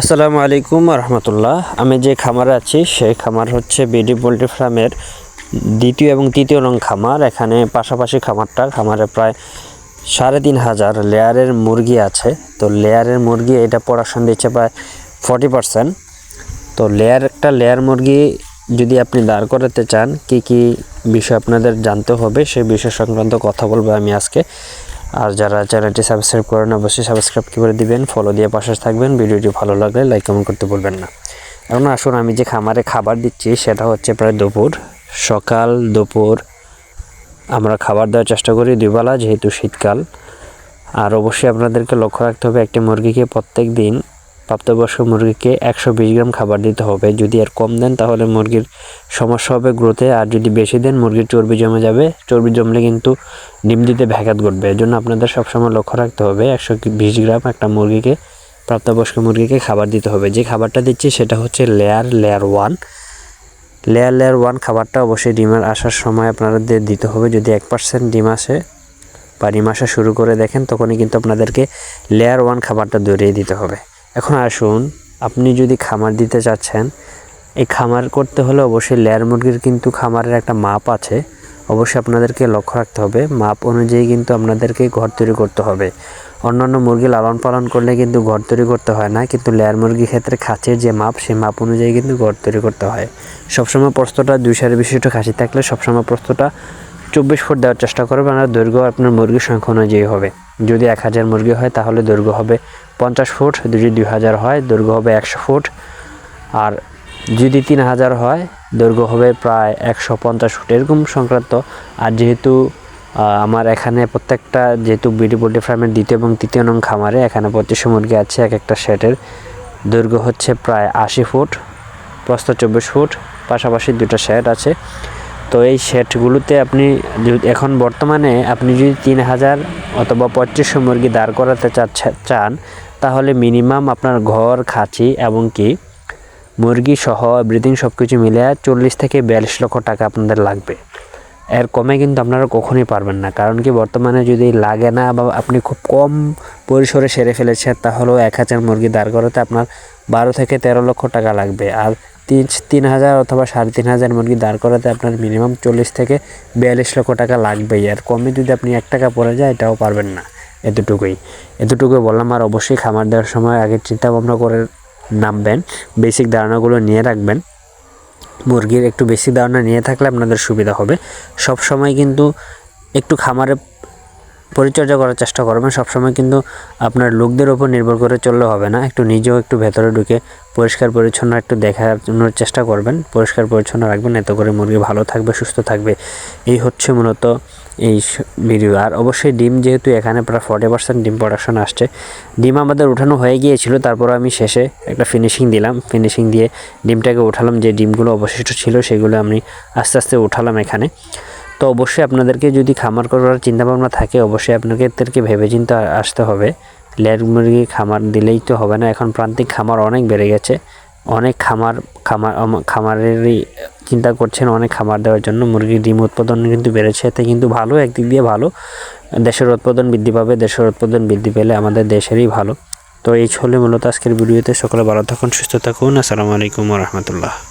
আসসালামু আলাইকুম রহমতুল্লাহ আমি যে খামারে আছি, সেই খামার হচ্ছে বিডি পোলট্রি ফার্মের দ্বিতীয় এবং তৃতীয় রং খামার। এখানে পাশাপাশি খামারটা, খামারে প্রায় সাড়ে তিন হাজার লেয়ারের মুরগি আছে। তো লেয়ারের মুরগি, এটা প্রোডাকশন দিচ্ছে প্রায় ফর্টি পার্সেন্ট। তো লেয়ার, একটা লেয়ার মুরগি যদি আপনি দাঁড় করাতে চান, কি কি বিষয় আপনাদের জানতে হবে সেই বিষয় সংক্রান্ত কথা বলব আমি আজকে। আর যারা চ্যানেলটি সাবস্ক্রাইব করেন, অবশ্যই সাবস্ক্রাইব করে দিবেন? ফলো দিয়ে পাশে থাকবেন। ভিডিওটি ভালো লাগলে লাইক কমেন্ট করতে ভুলবেন না। এখন আসুন আমি যে খামারে খাবার দিচ্ছি, সেটা হচ্ছে প্রায় দুপুর। সকাল, দুপুর আমরা খাবার দেওয়ার চেষ্টা করি দুবেলা যেহেতু শীতকাল। আর অবশ্যই আপনাদেরকে লক্ষ্য রাখতে হবে, একটি মুরগিকে প্রত্যেক দিন প্রাপ্তবয়স্ক মুরগিকে একশো বিশ গ্রাম খাবার দিতে হবে। যদি আর কম দেন, তাহলে মুরগির সমস্যা হবে গ্রোথে। আর যদি বেশি দেন, মুরগির চর্বি জমে যাবে। চর্বি জমলে কিন্তু ডিম দিতে ব্যাঘাত ঘটবে। এর জন্য আপনাদের সবসময় লক্ষ্য রাখতে হবে, একশো বিশ গ্রাম একটা মুরগিকে, প্রাপ্তবয়স্ক মুরগিকে খাবার দিতে হবে। যে খাবারটা দিচ্ছি, সেটা হচ্ছে layer layer one. Layer layer one খাবারটা অবশ্যই ডিমের আসার সময় আপনাদের দিতে হবে। যদি এক পার্সেন্ট ডিম আসে বা ডিম আসা শুরু করে দেখেন, তখনই কিন্তু আপনাদেরকে লেয়ার ওয়ান খাবারটা দৌড়িয়ে দিতে হবে। এখন আসুন, আপনি যদি খামার দিতে চাচ্ছেন, এই খামার করতে হলে অবশ্যই লেয়ার মুরগির কিন্তু খামারের একটা মাপ আছে। অবশ্যই আপনাদেরকে লক্ষ্য রাখতে হবে, মাপ অনুযায়ী কিন্তু আপনাদেরকে ঘর তৈরি করতে হবে। অন্যান্য মুরগি লালন পালন করলে কিন্তু ঘর তৈরি করতে হয় না, কিন্তু লেয়ার মুরগির ক্ষেত্রে খাঁচের যে মাপ, সেই মাপ অনুযায়ী কিন্তু ঘর তৈরি করতে হয়। সবসময় প্রস্তটা দুই সারি বিশিষ্ট খাসি থাকলে সবসময় প্রস্তটা চব্বিশ ফুট দেওয়ার চেষ্টা করবেন আর দৈর্ঘ্য আপনার মুরগির সংখ্যা অনুযায়ী হবে। যদি এক হাজার মুরগি হয় তাহলে দৈর্ঘ্য হবে পঞ্চাশ ফুট, যদি দুই হাজার হয় দৈর্ঘ্য হবে একশো ফুট। আর যদি তিন হাজার হয় দৈর্ঘ্য হবে প্রায় একশো পঞ্চাশ ফুট। এরকম সংক্রান্ত, আর যেহেতু আমার এখানে প্রত্যেকটা যেহেতু বিডি পোল্ট্রি ফার্মের দ্বিতীয় এবং তৃতীয় নং খামারে এখানে পঁচিশশো মুরগি আছে, এক একটা শেডের দৈর্ঘ্য হচ্ছে প্রায় আশি ফুট, প্রস্থ চব্বিশ ফুট, পাশাপাশি দুটো শেড আছে। তো এই সেটগুলোতে আপনি এখন বর্তমানে আপনি যদি তিন হাজার অথবা পঁচিশশো মুরগি দাঁড় করাতে চান, তাহলে মিনিমাম আপনার ঘর, খাঁচি এবং কি মুরগি সহ ব্রিদিং সব কিছু মিলে চল্লিশ থেকে বিয়াল্লিশ লক্ষ টাকা আপনাদের লাগবে। এর কমে কিন্তু আপনারা কখনোই পারবেন না। কারণ কি বর্তমানে যদি লাগে না বা আপনি খুব কম পরিসরে সেরে ফেলেছেন, তাহলেও এক হাজার মুরগি দাঁড় করাতে আপনার বারো থেকে তেরো লক্ষ টাকা লাগবে। আর তিন তিন হাজার অথবা সাড়ে তিন হাজার মুরগি দাঁড় করাতে আপনার মিনিমাম চল্লিশ থেকে বিয়াল্লিশ লক্ষ টাকা লাগবেই। আর কমে যদি আপনি এক টাকা পড়ে যায়, এটাও পারবেন না। এতটুকুই। এতটুকুই বললাম আর অবশ্যই খামার দেওয়ার সময় আগে চিন্তা ভাবনা করে নামবেন। বেসিক ধারণাগুলো নিয়ে রাখবেন। মুরগির একটু বেশি ধারণা নিয়ে থাকলে আপনাদের সুবিধা হবে। সব সময় কিন্তু একটু খামারে পরিচর্যা করার চেষ্টা করবেন। সবসময় কিন্তু আপনার লোকদের ওপর নির্ভর করে চললে হবে না। একটু নিজেও একটু ভেতরে ঢুকে পরিষ্কার পরিচ্ছন্ন একটু দেখানোর চেষ্টা করবেন। পরিষ্কার পরিচ্ছন্ন রাখবেন। এত করে মুরগি ভালো থাকবে, সুস্থ থাকবে। এই হচ্ছে মূলত এই ভিডিও। আর অবশ্যই ডিম যেহেতু এখানে প্রায় ফর্টি পার্সেন্ট ডিম প্রোডাকশন আসছে। ডিম আমাদের উঠানো হয়ে গিয়েছিল, তারপর আমি শেষে একটা ফিনিশিং দিলাম। ফিনিশিং দিয়ে ডিমটাকে উঠালাম। যে ডিমগুলো অবশিষ্ট ছিল, সেগুলো আমি আস্তে আস্তে উঠালাম এখানে। তো অবশ্যই আপনাদেরকে যদি খামার করার চিন্তাভাবনা থাকে, অবশ্যই আপনাদেরকে ভেবে চিন্তা আসতে হবে। লেয়ার মুরগি খামার দিলেই তো হবে না। এখন প্রান্তিক খামার অনেক বেড়ে গেছে। অনেক খামার খামার খামারেরই চিন্তা করছেন অনেক খামার দেওয়ার জন্য। মুরগির ডিম উৎপাদন কিন্তু বেড়েছে। এতে কিন্তু ভালো, একদিক দিয়ে ভালো। দেশের উৎপাদন বৃদ্ধি পাবে, দেশের উৎপাদন বৃদ্ধি পেলে আমাদের দেশেরই ভালো। তো এই ছলে মূলত আজকের ভিডিওতে। সকলে ভালো থাকুন, সুস্থ থাকুন। আসসালামু আলাইকুম রহমতুল্লাহ।